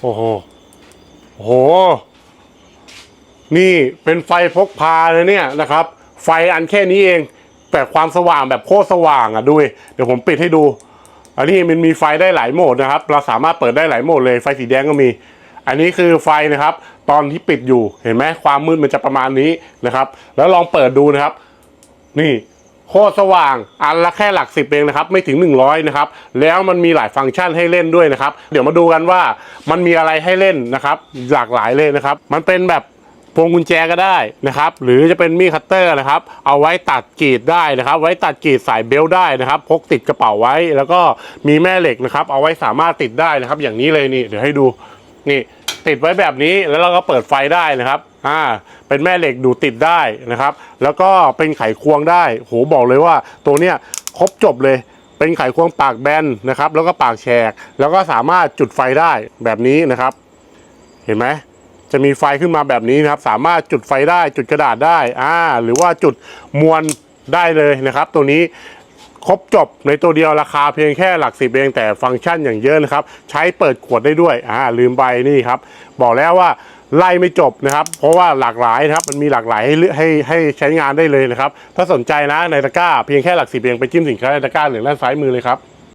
โอ้โหโอ้โห นี่เป็นไฟพกพาเลยเนี่ยนะครับ ไฟอันแค่นี้เอง แต่ความสว่างแบบโคตรสว่างอะดูดิเดี๋ยวผมปิดให้ดู อันนี้มันมีไฟได้หลายโหมดนะครับ เราสามารถเปิดได้หลายโหมดเลย ไฟสีแดงก็มี อันนี้คือไฟนะครับ ตอนที่ปิดอยู่เห็นไหมความมืดมันจะประมาณนี้นะครับ แล้วลองเปิดดูนะครับ นี่ โคตรสว่าง อันละแค่หลักสิบเองนะครับ ไม่ถึง 100 นะครับ แล้วมันมีหลายฟังก์ชันให้เล่นด้วยนะครับ เดี๋ยวมาดูกันว่ามันมีอะไรให้เล่นนะครับ หลากหลายเลยนะครับ มันเป็นแบบพวงกุญแจก็ได้นะครับ หรือจะเป็นมีดคัตเตอร์นะครับ เอาไว้ตัดกรีดได้นะครับ ไว้ตัดกรีดสายเบลต์ได้นะครับ พกติดกระเป๋าไว้ แล้วก็มีแม่เหล็กนะครับ เอาไว้สามารถติดได้นะครับ อย่างนี้เลยนี่ เดี๋ยวให้ดู นี่ ติดไว้แบบนี้ แล้วเราก็เปิดไฟได้นะครับ อ่าเป็นแม่เหล็กดูดติดได้นะครับ แล้วก็เป็นไขควงได้โหบอกเลยว่าตัวเนี้ยครบจบเลยเป็นไขควงปากแบนนะครับ แล้วก็ปากแฉก แล้วก็สามารถจุดไฟได้แบบนี้นะครับ เห็นไหมจะมีไฟขึ้นมาแบบนี้นะครับ สามารถจุดไฟได้จุดกระดาษได้อ่าหรือว่าจุดมวลได้เลยนะครับ ตัวนี้ครบจบในตัวเดียวราคาเพียงแค่หลักสิบเองแต่ฟังก์ชันอย่างเยอะนะครับ ใช้เปิดขวดได้ด้วยอ่าลืมไปนี่ครับ บอกแล้วว่า ไล่ไม่จบนะครับ เพราะว่าหลากหลายนะครับ มันมีหลากหลายให้ให้ให้ใช้งานได้เลยนะครับ ถ้าสนใจนะในตะกร้าเพียงแค่หลักสิบเองไปจิ้มสินค้าในตะกร้าเหลืองด้านซ้ายมือเลยครับ